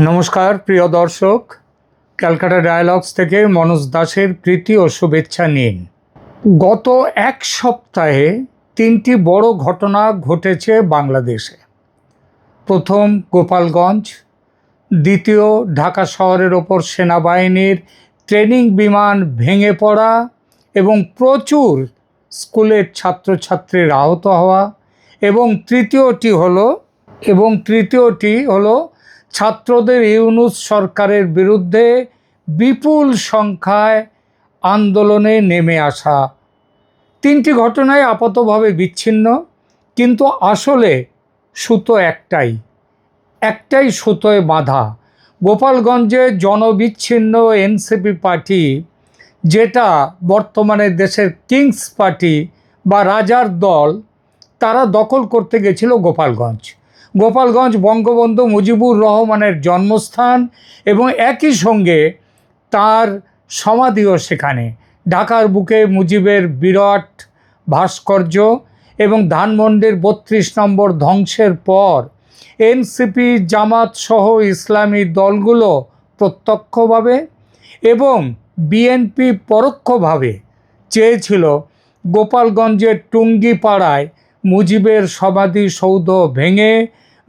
নমস্কার, প্রিয় দর্শক। ক্যালকাটা ডায়ালগস থেকে মনোজ দাসের প্রীতি ও শুভেচ্ছা নিন। গত এক সপ্তাহে তিনটি বড় ঘটনা ঘটেছে বাংলাদেশে। প্রথম, গোপালগঞ্জ। দ্বিতীয়, ঢাকা শহরের ওপর সেনাবাহিনীর ট্রেনিং বিমান ভেঙে পড়া এবং প্রচুর স্কুলের ছাত্রছাত্রীর আহত হওয়া। এবং তৃতীয়টি হলো, এবং তৃতীয়টি হলো ছাত্রদের ইউনুস সরকারের বিরুদ্ধে বিপুল সংখ্যায় আন্দোলনে নেমে আসা। তিনটি ঘটনায় আপাতভাবে বিচ্ছিন্ন, কিন্তু আসলে সুতো একটাই। একটাই সুতোয় বাঁধা। গোপালগঞ্জে জনবিচ্ছিন্ন এনসিপি পার্টি, যেটা বর্তমানে দেশের কিংস পার্টি বা রাজার দল, তারা দখল করতে গেছিল গোপালগঞ্জ। গোপালগঞ্জ বঙ্গবন্ধু মুজিবুর রহমানের জন্মস্থান এবং একই সঙ্গে তার সমাধিও সেখানে। ঢাকার বুকে মুজিবের বিরাট ভাস্কর্য এবং ধানমন্ডির বত্রিশ নম্বর ধ্বংসের পর এনসিপি, জামাত সহ ইসলামী দলগুলো প্রত্যক্ষভাবে এবং বিএনপি পরোক্ষভাবে চেয়েছিল গোপালগঞ্জের টুঙ্গিপাড়ায় মুজিবের সমাধিসৌধ ভেঙে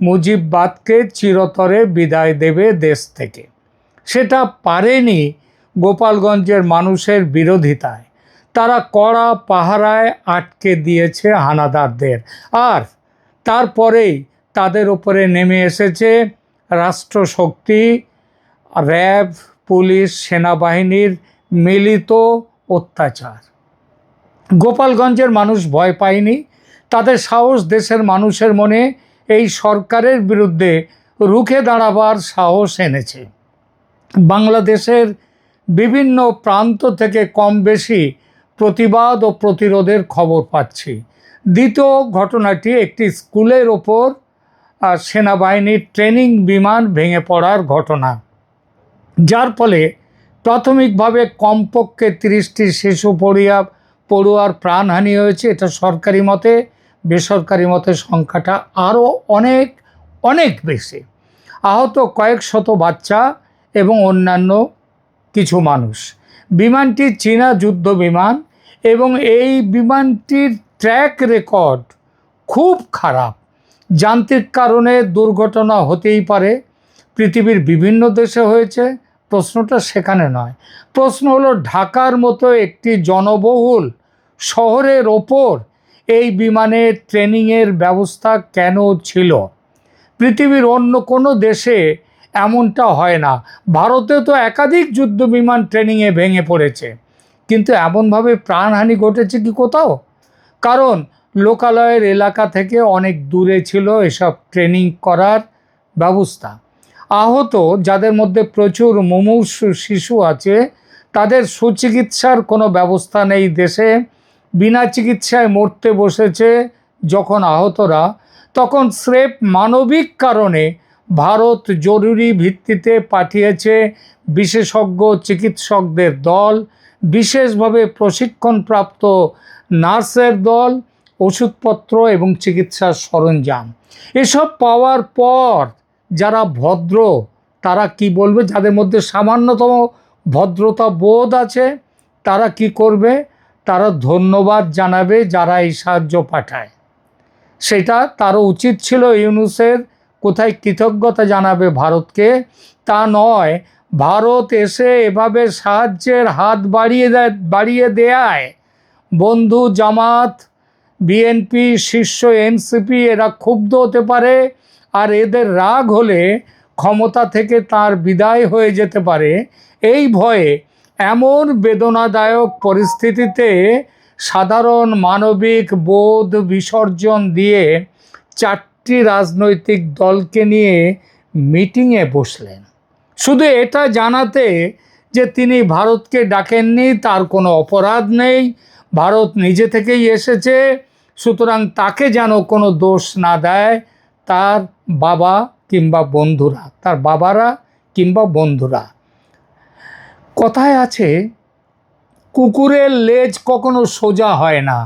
মুজিববাদকে চিরতরে বিদায় দেবে দেশ থেকে। সেটা পারেনি গোপালগঞ্জের মানুষের বিরোধিতায়। তারা কড়া পাহারায় আটকে দিয়েছে হানাদারদের। আর তারপরেই তাদের উপরে নেমে এসেছে রাষ্ট্রশক্তি, র্যাব, পুলিশ, সেনাবাহিনীর মিলিত অত্যাচার। গোপালগঞ্জের মানুষ ভয় পায়নি। তাদের সাহস দেশের মানুষের মনে এই সরকারের বিরুদ্ধে রুখে দাঁড়াবার সাহস এনেছে। বাংলাদেশের বিভিন্ন প্রান্ত থেকে কম বেশি প্রতিবাদ ও প্রতিরোধের খবর পাচ্ছি। দ্বিতীয় ঘটনাটি একটি স্কুলের ওপর সেনাবাহিনীর ট্রেনিং বিমান ভেঙে পড়ার ঘটনা। যার ফলে প্রাথমিকভাবে কমপক্ষে তিরিশটি শিশু পড়িয়া, পড়ুয়ার প্রাণহানি হয়েছে, এটা সরকারি মতে। বেসরকারি মতে সংখ্যাটা আরও অনেক অনেক বেশি। আহত কয়েক শত বাচ্চা এবং অন্যান্য কিছু মানুষ। বিমানটি চীনা যুদ্ধ বিমান এবং এই বিমানটির ট্র্যাক রেকর্ড খুব খারাপ। যান্ত্রিক কারণে দুর্ঘটনা হতেই পারে, পৃথিবীর বিভিন্ন দেশে হয়েছে, প্রশ্নটা সেখানে নয়। প্রশ্ন হলো, ঢাকার মতো একটি জনবহুল শহরের ওপর এই বিমানের ট্রেনিংয়ের ব্যবস্থা কেন ছিল? পৃথিবীর অন্য কোনো দেশে এমনটা হয় না। ভারতে তো একাধিক যুদ্ধ বিমান ট্রেনিংয়ে ভেঙে পড়েছে। কিন্তু এমনভাবে প্রাণহানি ঘটেছে কি কোথাও? কারণ লোকালয়ের এলাকা থেকে অনেক দূরে ছিল এসব ট্রেনিং করার ব্যবস্থা। আহত যাদের মধ্যে প্রচুর মুমূর্ষু শিশু আছে, তাদের সুচিকিৎসার কোনো ব্যবস্থা নেই দেশে। বিনা চিকিৎসায় মরতে বসেছে যখন আহতরা, তখন স্রেফ মানবিক কারণে ভারত জরুরি ভিত্তিতে পাঠিয়েছে বিশেষজ্ঞ চিকিৎসকদের দল, বিশেষভাবে প্রশিক্ষণপ্রাপ্ত নার্সের দল, ওষুধপত্র এবং চিকিৎসার সরঞ্জাম। এসব পাওয়ার পর যারা ভদ্র, তারা কি বলবে? যাদের মধ্যে সামান্যতম ভদ্রতা বোধ আছে, তারা কি করবে? তারা ধন্যবাদ জানাবে যারা এই সাহায্য পাঠায়। সেটা তারও উচিত ছিল ইউনুসের কোথায় কৃতজ্ঞতা জানাবে ভারতকে। তা নয়, ভারত এসে এভাবে সাহায্যের হাত বাড়িয়ে দেয় বাড়িয়ে দেয়ায়। বন্ধু, জামাত, বিএনপি, শীর্ষ এনসিপি এরা ক্ষুব্ধ হতে পারে আর এদের রাগ হলে ক্ষমতা থেকে তার বিদায় হয়ে যেতে পারে। এই ভয়ে এমন বেদনাদায়ক পরিস্থিতিতে সাধারণ মানবিক বোধ বিসর্জন দিয়ে চারটি রাজনৈতিক দলকে নিয়ে মিটিংয়ে বসলেন। শুধু এটা জানাতে যে তিনি ভারতকে ডাকেননি, তার কোনো অপরাধ নেই, ভারত নিজে থেকেই এসেছে, সুতরাং তাকে যেন কোনো দোষ না দেয় তার বাবা কিংবা বন্ধুরা, তার বাবারা কিংবা বন্ধুরা। কথায় আছে, কুকুরের লেজ কখনো সোজা হয় না।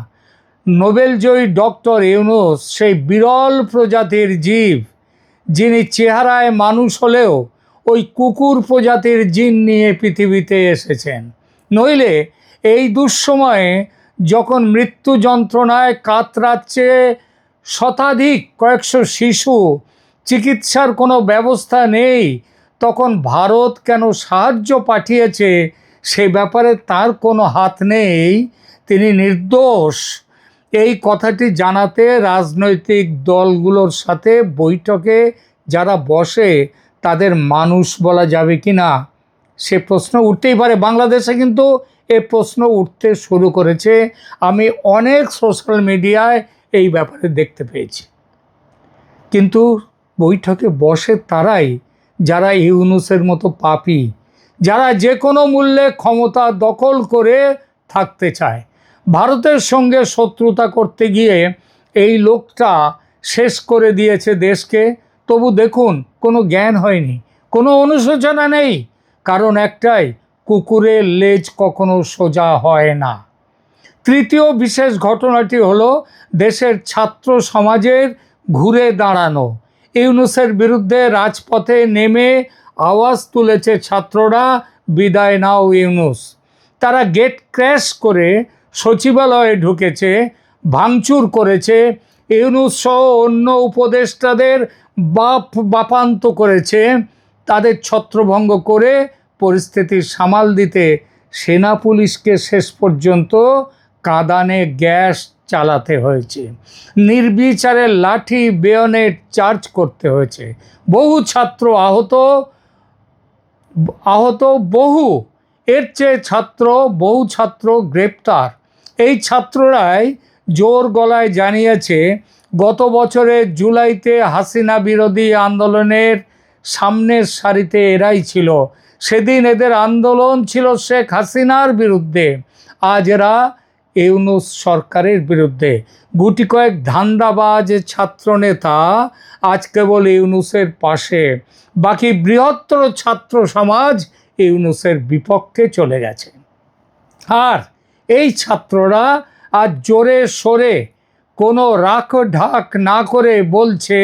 নোবেলজয়ী ডক্টর ইউনুস, সেই বিরল প্রজাতির জীব, যিনি চেহারায় মানুষ হলেও ওই কুকুর প্রজাতির জিন নিয়ে পৃথিবীতে এসেছেন। নইলে এই দুঃসময়ে যখন মৃত্যু যন্ত্রণায় কাতরাচ্ছে শতাধিক কয়েকশো শিশু, চিকিৎসার কোনো ব্যবস্থা নেই তখন ভারত কেন সাহায্য পাঠিয়েছে সে ব্যাপারে তার কোনো হাত নেই। তিনি নির্দোষ। এই কথাটি জানাতে রাজনৈতিক দলগুলোর সাথে বৈঠকে যারা বসে তাদের মানুষ বলা যাবে কি না, সে প্রশ্ন উঠতেই পারে। বাংলাদেশে কিন্তু এ প্রশ্ন উঠতে শুরু করেছে। আমি অনেক সোশ্যাল মিডিয়ায় এই ব্যাপারে দেখতে পেয়েছি। কিন্তু বৈঠকে বসে তারাই যারা ইউনুসের মতো পাপি, যারা যে কোনো মূল্যে ক্ষমতা দখল করে থাকতে চায়, ভারতের সঙ্গে শত্রুতা করতে গিয়ে এই লোকটা শেষ করে দিয়েছে দেশকে। তবু দেখুন, কোনো জ্ঞান হয়নি, কোনো অনুশোচনা নেই, কারণ একটাই, কুকুরের লেজ কখনো সোজা হয় না। তৃতীয় বিশেষ ঘটনাটি হলো দেশের ছাত্র সমাজের ঘুরে দাঁড়ানো। ইউনুসের বিরুদ্ধে রাজপথে নেমে আওয়াজ তুলেছে ছাত্ররা, বিদায় নাও ইউনুস। তারা গেট ক্র্যাশ করে সচিবালয়ে ঢুকেছে, ভাঙচুর করেছে, ইউনুস সহ অন্য উপদেষ্টাদের বাপ বাপান্ত করেছে, তাদের ছত্রভঙ্গ করে পরিস্থিতি সামাল দিতে সেনা পুলিশকে শেষ পর্যন্ত কাঁদানে গ্যাস চালাতে হয়েছে। নির্বিচারে লাঠি, বেয়নেট চার্জ করতে হয়েছে। বহু ছাত্র আহত আহত বহু। এর চেয়ে ছাত্র, বহু ছাত্র গ্রেপ্তার। এই ছাত্ররাই জোর গলায় জানিয়েছে, গত বছরের জুলাইতে হাসিনা বিরোধী আন্দোলনের সামনের সারিতে এরাই ছিল। সেদিন এদের আন্দোলন ছিল শেখ হাসিনার বিরুদ্ধে। আজ এরা ইউনুস সরকারের বিরুদ্ধে। গুটি কয়েক ধান্দাবাজ ছাত্রনেতা আজ কেবল ইউনুসের পাশে। বাকি বৃহত্তর ছাত্র সমাজ ইউনুসের বিপক্ষে চলে গেছে। আর এই ছাত্ররা আজ জোরে সরে কোনো রাখ ঢাক না করে বলছে,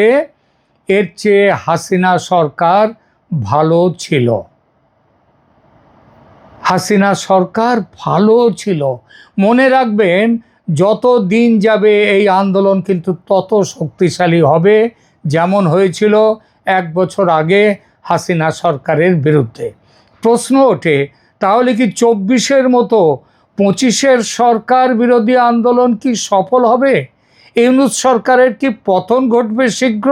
এর চেয়ে হাসিনা সরকার ভালো ছিল। হাসিনা সরকার ভালো ছিল। মনে রাখবেন, যত দিন যাবে এই আন্দোলন কিন্তু তত শক্তিশালী হবে। যেমন হয়েছিল এক বছর আগে হাসিনা সরকারের বিরুদ্ধে। প্রশ্ন ওঠে, তাহলে কি চব্বিশের মতো পঁচিশের সরকার বিরোধী আন্দোলন কি সফল হবে? ইউনুস সরকারের কি পতন ঘটবে শীঘ্র?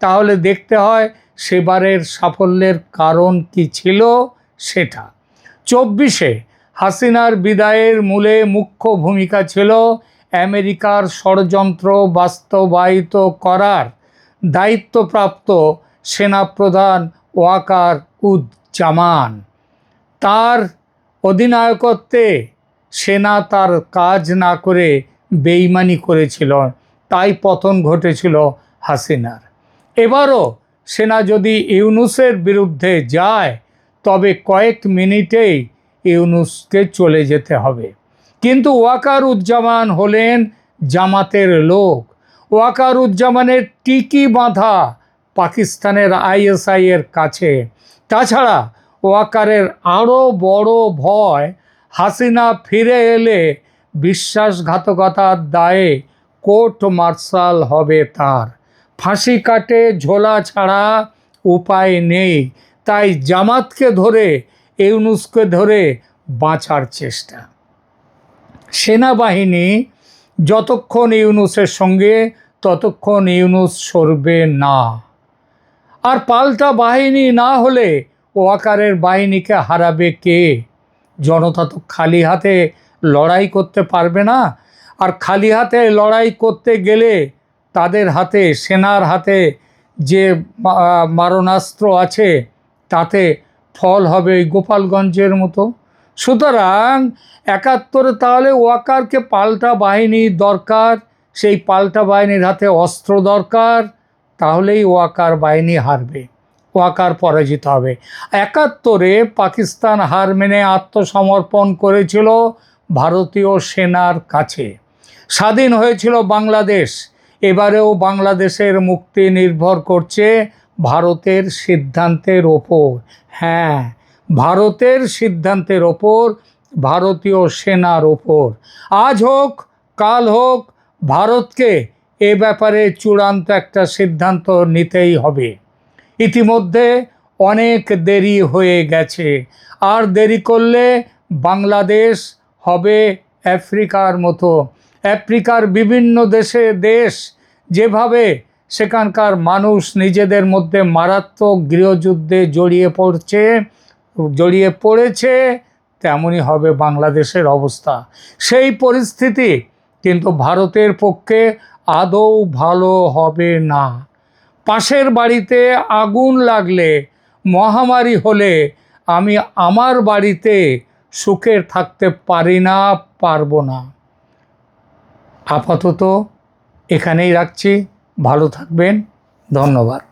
তাহলে দেখতে হয়, সেবারের সাফল্যের কারণ কি ছিল সেটা। চব্বিশে হাসিনার বিদায়ের মূলে মুখ্য ভূমিকা ছিল আমেরিকার ষড়যন্ত্র বাস্তবায়িত করার দায়িত্বপ্রাপ্ত সেনাপ্রধান ওয়াকার উজ্জামান তার অধিনায়কত্বে সেনা তার কাজ না করে বেইমানি করেছিল, তাই পতন ঘটেছিল হাসিনার। এবারও সেনা যদি ইউনুসের বিরুদ্ধে যায় তবে কয়েক মিনিটেই ইউনুসকে চলে যেতে হবে। কিন্তু ওয়াকার উজ্জামান হলেন জামাতের লোক। ওয়াকার উজ্জামানের টিকি বাঁধা পাকিস্তানের আইএসআই এর কাছে। তাছাড়া ওয়াকারের আরও বড় ভয়, হাসিনা ফিরে এলে বিশ্বাসঘাতকতার দায়ে কোর্ট মার্শাল হবে তার। ফাঁসি কাটে, ঝোলা ছাড়া উপায় নেই। তাই জামাতকে ধরে, ইউনুসকে ধরে বাঁচার চেষ্টা। সেনাবাহিনী যতক্ষণ ইউনুসের সঙ্গে, ততক্ষণ ইউনুস সরবে না। আর পাল্টা বাহিনী না হলে ওয়াকারের বাহিনীকে হারাবে কে? জনতা তো খালি হাতে লড়াই করতে পারবে না। আর খালি হাতে লড়াই করতে গেলে তাদের হাতে, সেনার হাতে যে মারণাস্ত্র আছে তাতে ফল হবে ওই গোপালগঞ্জের মতো। সুতরাং একাত্তরে তাহলে ওয়াকারকে পাল্টা বাহিনী দরকার, সেই পাল্টা বাহিনীর হাতে অস্ত্র দরকার, তাহলেই ওয়াকার বাহিনী হারবে, ওয়াকার পরাজিত হবে। একাত্তরে পাকিস্তান হার মেনে আত্মসমর্পণ করেছিল ভারতীয় সেনার কাছে। স্বাধীন হয়েছিল বাংলাদেশ, এবারেও বাংলাদেশের মুক্তি নির্ভর করছে ভারতের সিদ্ধান্তের ওপর। হ্যাঁ ভারতের সিদ্ধান্তের ওপর, ভারতীয় সেনার ওপর। আজ হোক, কাল হোক, ভারতকে এ ব্যাপারে চূড়ান্ত একটা সিদ্ধান্ত নিতেই হবে। ইতিমধ্যে অনেক দেরি হয়ে গেছে। আর দেরি করলে বাংলাদেশ হবে আফ্রিকার মতো। আফ্রিকার বিভিন্ন দেশে দেশ যেভাবে সেখানকার মানুষ নিজেদের মধ্যে মারাত্মক গৃহযুদ্ধে জড়িয়ে পড়ছে, জড়িয়ে পড়েছে, তেমনই হবে বাংলাদেশের অবস্থা। সেই পরিস্থিতি কিন্তু ভারতের পক্ষে আদৌ ভালো হবে না। পাশের বাড়িতে আগুন লাগলে, মহামারী হলে আমি আমার বাড়িতে সুখে থাকতে পারি না, পারব না। আপাতত এখানেই রাখছি। ভালো থাকবেন ধন্যবাদ।